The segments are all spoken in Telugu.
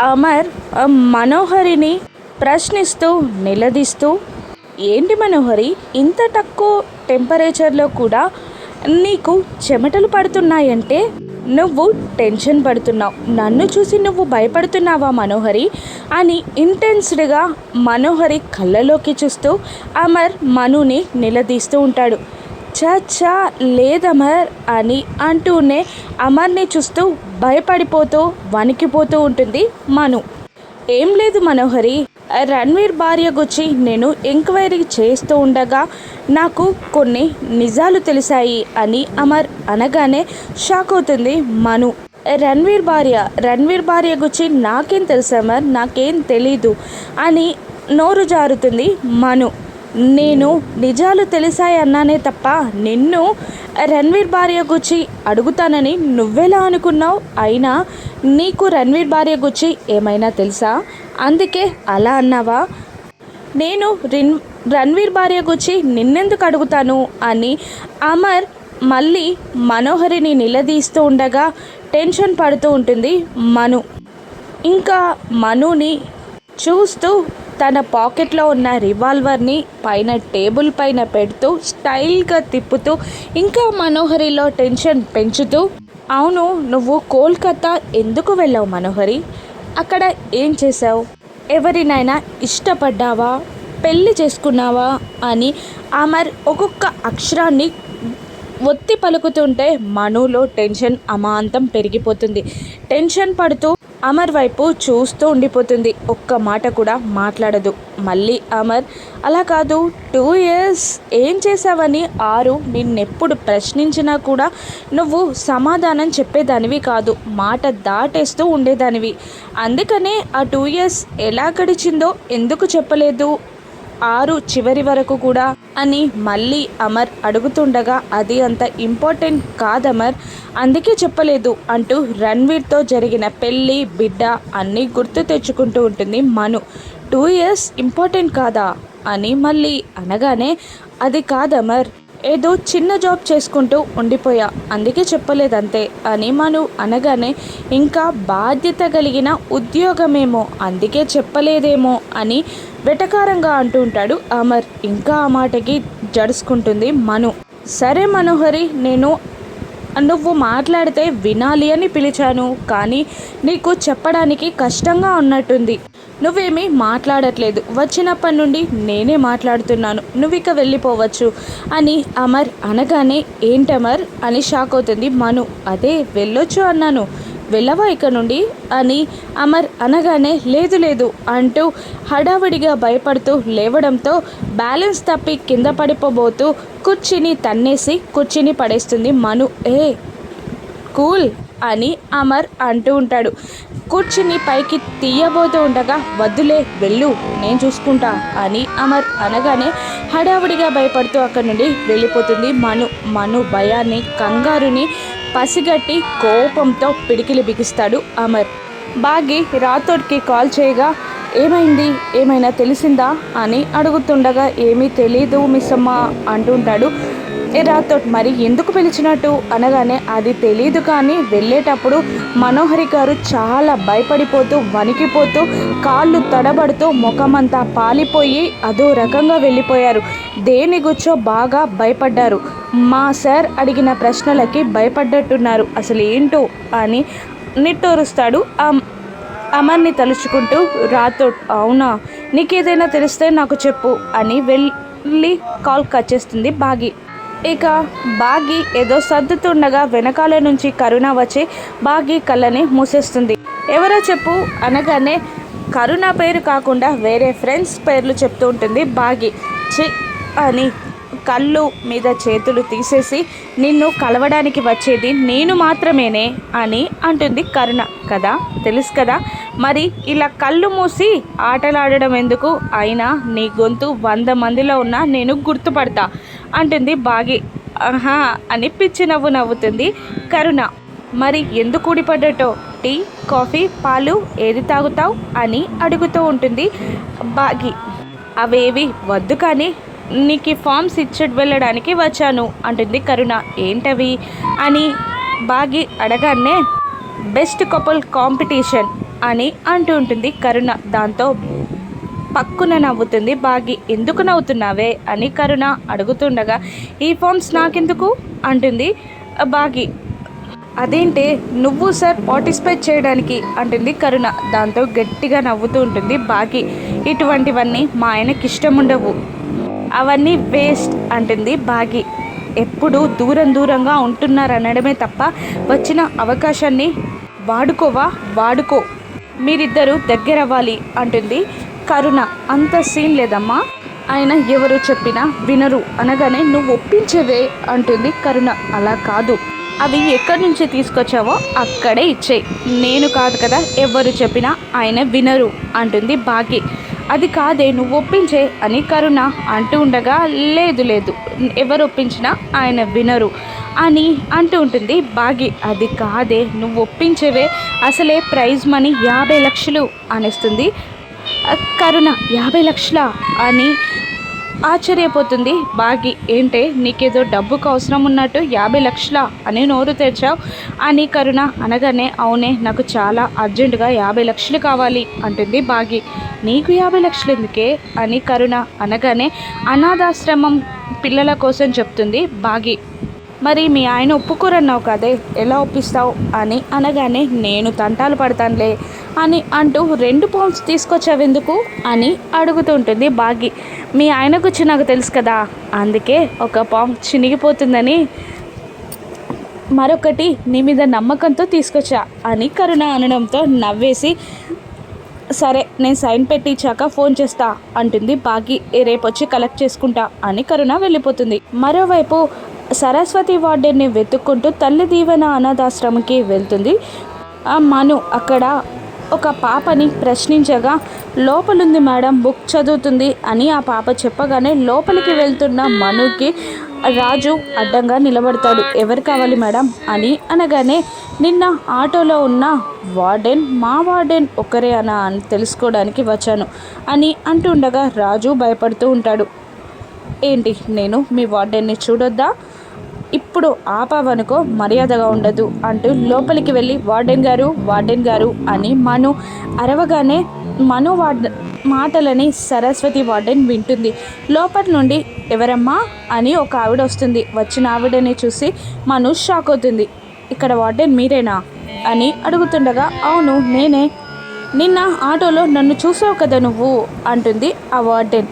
అమర్ మనోహరిని ప్రశ్నిస్తూ నిలదీస్తూ ఏంటి మనోహరి ఇంత తక్కువ టెంపరేచర్లో కూడా నీకు చెమటలు పడుతున్నాయంటే నువ్వు టెన్షన్ పడుతున్నావు. నన్ను చూసి నువ్వు భయపడుతున్నావా మనోహరి? అని ఇంటెన్స్డ్గా మనోహరి కళ్ళలోకి చూస్తూ అమర్ మనుని నిలదీస్తూ ఉంటాడు. చచ్చా లేదమర్ అని అంటూనే అమర్ని చూస్తూ భయపడిపోతూ వణికిపోతూ ఉంటుంది మను. ఏం లేదు మనోహరి రణ్వీర్ భార్య గురించి నేను ఎంక్వైరీ చేస్తూ ఉండగా నాకు కొన్ని నిజాలు తెలిసాయి అని అమర్ అనగానే షాక్ అవుతుంది మను. రణ్వీర్ భార్య రణ్వీర్ భార్య గురించి నాకేం తెలుసు అమర్? నాకేం తెలీదు అని నోరు జారుతుంది మను. నేను నిజాలు తెలిసాయన్నానే తప్ప నిన్ను రణ్వీర్ భార్య గుచ్చి అడుగుతానని నువ్వెలా అనుకున్నావు? అయినా నీకు రణ్వీర్ భార్య గుచ్చి ఏమైనా తెలుసా? అందుకే అలా అన్నావా? నేను రిన్ రణ్వీర్ భార్య గుచ్చి నిన్నెందుకు అడుగుతాను అని అమర్ మళ్ళీ మనోహరిని నిలదీస్తూ ఉండగా టెన్షన్ పడుతూ ఉంటుంది మను. ఇంకా మనుని చూస్తూ తన పాకెట్లో ఉన్న రివాల్వర్ని పైన టేబుల్ పైన పెడుతూ స్టైల్గా తిప్పుతూ ఇంకా మనోహరిలో టెన్షన్ పెంచుతూ అవును నువ్వు కోల్కతా ఎందుకు వెళ్ళావు మనోహరి? అక్కడ ఏం చేసావు ఎవరినైనా ఇష్టపడ్డావా? పెళ్ళి చేసుకున్నావా? అని అమర్ ఒక్కొక్క అక్షరాన్ని ఒత్తి పలుకుతుంటే మనులో టెన్షన్ అమాంతం పెరిగిపోతుంది. టెన్షన్ పడుతూ అమర్ వైపు చూస్తూ ఉండిపోతుంది. ఒక్క మాట కూడా మాట్లాడదు. మళ్ళీ అమర్ అలా కాదు టూ ఇయర్స్ ఏం చేసావని ఆరు నిన్నెప్పుడు ప్రశ్నించినా కూడా నువ్వు సమాధానం చెప్పేదానివి కాదు. మాట దాటేస్తూ ఉండేదానివి. అందుకనే ఆ టూ ఇయర్స్ ఎలా గడిచిందో ఎందుకు చెప్పలేదు? ఆరు చివరి వరకు కూడా అని మళ్ళీ అమర్ అడుగుతుండగా అది అంత ఇంపార్టెంట్ కాదమర్. అందుకే చెప్పలేదు అంటూ రణ్వీర్తో జరిగిన పెళ్ళి బిడ్డ అన్నీ గుర్తు తెచ్చుకుంటూ ఉంటుంది మను. టూ ఇయర్స్ ఇంపార్టెంట్ కాదా? అని మళ్ళీ అనగానే అది కాదమర్. ఏదో చిన్న జాబ్ చేసుకుంటూ ఉండిపోయా. అందుకే చెప్పలేదంతే అని మను అనగానే ఇంకా బాధ్యత కలిగిన ఉద్యోగమేమో అందుకే చెప్పలేదేమో అని వెటకారంగా అంటూ ఉంటాడు అమర్. ఇంకా ఆ మాటకి జడుసుకుంటుంది మను. సరే మనోహరి నేను నువ్వు మాట్లాడితే వినాలి అని పిలిచాను కానీ నీకు చెప్పడానికి కష్టంగా ఉన్నట్టుంది. నువ్వేమీ మాట్లాడట్లేదు. వచ్చినప్పటి నుండి నేనే మాట్లాడుతున్నాను. నువ్వు ఇక వెళ్ళిపోవచ్చు అని అమర్ అనగానే ఏంటమర్? అని షాక్ అవుతుంది మను. అదే వెళ్ళొచ్చు అన్నాను. వెళ్ళవా ఇక నుండి? అని అమర్ అనగానే లేదు లేదు అంటూ హడావిడిగా భయపడుతూ లేవడంతో బ్యాలెన్స్ తప్పి కింద పడిపోబోతూ కుర్చీని తన్నేసి కుర్చీని పడేస్తుంది మను. ఏ కూల్ అని అమర్ అంటూ ఉంటాడు. కుర్చీని పైకి తీయబోతూ ఉండగా వద్దులే వెళ్ళు నేను చూసుకుంటా అని అమర్ అనగానే హడావుడిగా భయపడుతూ అక్కడి నుండి వెళ్ళిపోతుంది మను. మను భయాన్ని కంగారుని పసిగట్టి కోపంతో పిడికిలి బిగిస్తాడు అమర్. బాగి రాథోడ్కి కాల్ చేయగా ఏమైంది? ఏమైనా తెలిసిందా? అని అడుగుతుండగా ఏమీ తెలీదు మిస్ అమ్మ అంటుంటాడు రాథోడ్ మరి ఎందుకు పిలిచినట్టు? అనగానే అది తెలియదు కానీ వెళ్ళేటప్పుడు మనోహరి గారు చాలా భయపడిపోతూ వణికిపోతూ కాళ్ళు తడబడుతూ ముఖమంతా పాలిపోయి అదో రకంగా వెళ్ళిపోయారు. దేని గుచ్చో బాగా భయపడ్డారు. మా సార్ అడిగిన ప్రశ్నలకి భయపడ్డట్టున్నారు. అసలు ఏంటో అని నిట్టూరుస్తాడు అమ్- అమర్ని తలుచుకుంటూ రాథోడ్ అవునా? నీకేదైనా తెలిస్తే నాకు చెప్పు అని వెళ్ళి కాల్ కట్ చేస్తుంది బాగి. ఇక బాగి ఏదో సర్దుతుండగా వెనకాల నుంచి కరుణ వచ్చి బాగి కళ్ళని మూసేస్తుంది. ఎవరో చెప్పు అనగానే కరుణ పేరు కాకుండా వేరే ఫ్రెండ్స్ పేర్లు చెప్తూ ఉంటుంది బాగి. చి అని కళ్ళు మీద చేతులు తీసేసి నిన్ను కలవడానికి వచ్చేది నేను మాత్రమేనే అని అంటుంది కరుణ. కదా? తెలుసు కదా? మరి ఇలా కళ్ళు మూసి ఆటలాడడం ఎందుకు? అయినా నీ గొంతు వంద మందిలో ఉన్నా నేను గుర్తుపడతా. అంటుంది బాగి. ఆహా అని పిచ్చి నవ్వు నవ్వుతుంది కరుణ. మరి ఎందుకు ఊడిపడ్డటో? టీ కాఫీ పాలు ఏది తాగుతావు? అని అడుగుతూ ఉంటుంది బాగి. అవేవి వద్దు కానీ నీకు ఫామ్స్ ఇచ్చి వెళ్ళడానికి వచ్చాను అంటుంది కరుణ. ఏంటవి? అని బాగి అడగానే బెస్ట్ కపుల్ కాంపిటీషన్ అని అంటూ ఉంటుంది కరుణ. దాంతో పక్కున నవ్వుతుంది. బాగి ఎందుకు నవ్వుతున్నావే? అని కరుణ అడుగుతుండగా ఈ ఫామ్స్ నాకెందుకు? అంటుంది. బాగి అదేంటే నువ్వు సార్ పార్టిసిపేట్ చేయడానికి? అంటుంది కరుణ. దాంతో గట్టిగా నవ్వుతూ ఉంటుంది బాగి. ఇటువంటివన్నీ మా ఆయనకి ఇష్టం ఉండవు అవన్నీ వేస్ట్ అంటుంది బాగి. ఎప్పుడు దూరం దూరంగా ఉంటున్నారనడమే తప్ప వచ్చిన అవకాశాన్ని వాడుకోవా? వాడుకో. మీరిద్దరూ దగ్గర అవ్వాలి అంటుంది కరుణ అంత సీన్ లేదమ్మా. ఆయన ఎవరు చెప్పినా వినరు. అనగానే నువ్వు ఒప్పించేవే అంటుంది కరుణ. అలా కాదు. అవి ఎక్కడి నుంచి తీసుకొచ్చావో అక్కడే ఇచ్చేయి. నేను కాదు కదా ఎవరు చెప్పినా ఆయన వినరు అంటుంది బాకీ. అది కాదే నువ్వు ఒప్పించే అని కరుణ అంటూ ఉండగా లేదు లేదు. ఎవరు ఒప్పించినా ఆయన వినరు అని అంటూ ఉంటుంది బాగి అది కాదే నువ్వు ఒప్పించేవే. అసలే ప్రైజ్ మనీ యాభై లక్షలు అనేస్తుంది కరుణ యాభై లక్షల? అని ఆశ్చర్యపోతుంది బాగి. ఏంటే నీకేదో డబ్బుకు అవసరం ఉన్నట్టు యాభై లక్షల అని నోరు తెచ్చావు అని కరుణ అనగానే అవునే నాకు చాలా అర్జెంటుగా యాభై లక్షలు కావాలి అంటుంది బాగి. నీకు యాభై లక్షలు ఎందుకే? అని కరుణ అనగానే అనాథాశ్రమం పిల్లల కోసం చెప్తుంది బాగి. మరి మీ ఆయన ఒప్పుకోరన్నావు కదే ఎలా ఒప్పిస్తావు? అని అనగానే నేను తంటాలు పడతానులే అని అంటూ రెండు పౌండ్స్ తీసుకొచ్చావెందుకు? అని అడుగుతుంటుంది బాగి. మీ ఆయన గురించి నాకు తెలుసు కదా అందుకే ఒక పౌండ్ చినిగిపోతుందని మరొకటి నీ మీద నమ్మకంతో తీసుకొచ్చా అని కరుణ అనడంతో నవ్వేసి సరే నేను సైన్ పెట్టించాక ఫోన్ చేస్తా అంటుంది బాగి. రేపు వచ్చి కలెక్ట్ చేసుకుంటా అని కరుణ వెళ్ళిపోతుంది. మరోవైపు సరస్వతి వార్డెన్ని వెతుక్కుంటూ తల్లి దీవెన అనాథాశ్రమంకి వెళ్తుంది. ఆ మను అక్కడ ఒక పాపని ప్రశ్నించగా లోపలుంది మేడం బుక్ చదువుతుంది అని ఆ పాప చెప్పగానే లోపలికి వెళ్తున్న మనుకి రాజు అడ్డంగా నిలబడతాడు. ఎవరు కావాలి మేడం? అని అనగానే నిన్న ఆటోలో ఉన్న వార్డెన్ మా వార్డెన్ ఒకరే అన అని తెలుసుకోవడానికి వచ్చాను అని అంటుండగా రాజు భయపడుతూ ఉంటాడు. ఏంటి నేను మీ వార్డెన్ని చూడొద్దా? ఇప్పుడు ఆపావనుకో మర్యాదగా ఉండదు అంటూ లోపలికి వెళ్ళి వార్డెన్ గారు వార్డెన్ గారు అని మను అరవగానే మను వార్డ మాటలని సరస్వతి వార్డెన్ వింటుంది. లోపల నుండి ఎవరమ్మా అని ఒక ఆవిడ వస్తుంది. వచ్చిన ఆవిడని చూసి మను షాక్ అవుతుంది. ఇక్కడ వార్డెన్ మీరేనా అని అడుగుతుండగా అవును నేనే. నిన్న ఆటోలో నన్ను చూసావు కదా నువ్వు అంటుంది ఆ వార్డెన్.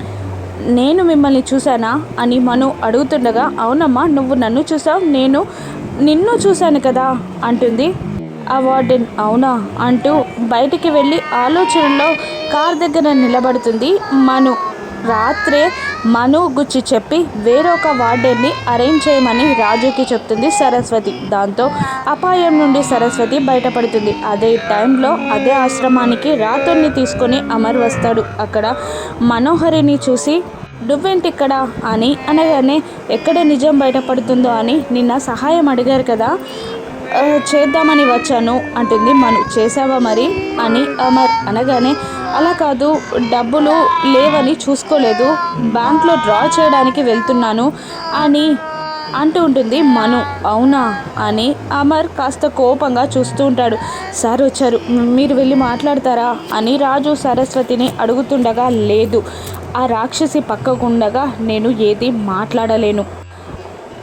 నేను మిమ్మల్ని చూశానా అని మను అడుగుతుండగా అవునమ్మా నువ్వు నన్ను చూసావు నేను నిన్ను చూశాను కదా అంటుంది. ఆ వార్డెన్ అవునా? అంటూ బయటికి వెళ్ళి ఆలోచనలో కార్ దగ్గర నిలబడుతుంది మను. రాత్రే మను గుచ్చి చెప్పి వేరొక వార్డెన్ని అరేంజ్ చేయమని రాజుకి చెప్తుంది సరస్వతి. దాంతో అపాయం నుండి సరస్వతి బయటపడుతుంది. అదే టైంలో అదే ఆశ్రమానికి రాతుని తీసుకొని అమర్ వస్తాడు. అక్కడ మనోహరిని చూసి నువ్వేంటిక్కడ? అని అనగానే ఎక్కడ నిజం బయటపడుతుందో అని నిన్న సహాయం అడిగారు కదా చేద్దామని వచ్చాను అంటుంది మను. చేసావా మరి? అని అమర్ అనగానే అలా కాదు డబ్బులు లేవని చూసుకోలేదు. బ్యాంక్లో డ్రా చేయడానికి వెళ్తున్నాను అని అంటూ ఉంటుంది మను. అవునా? అని అమర్ కాస్త కోపంగా చూస్తూ ఉంటాడు. సార్ వచ్చారు. మీరు వెళ్ళి మాట్లాడతారా? అని రాజు సరస్వతిని అడుగుతుండగా లేదు. ఆ రాక్షసి పక్కకుండగా నేను ఏది మాట్లాడలేను.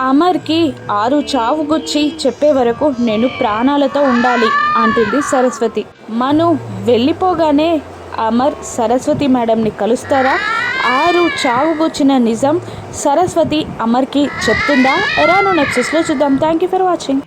అమర్కి ఆరు చావు గుచ్చి చెప్పే వరకు నేను ప్రాణాలతో ఉండాలి అంటుంది సరస్వతి. మను వెళ్ళిపోగానే అమర్ సరస్వతి మేడంని కలుస్తారా? ఆరు చావుకొచ్చిన నిజం. సరస్వతి అమర్కి చెప్తుందా? రాను నెక్స్ట్లో చూద్దాం. Thank you for watching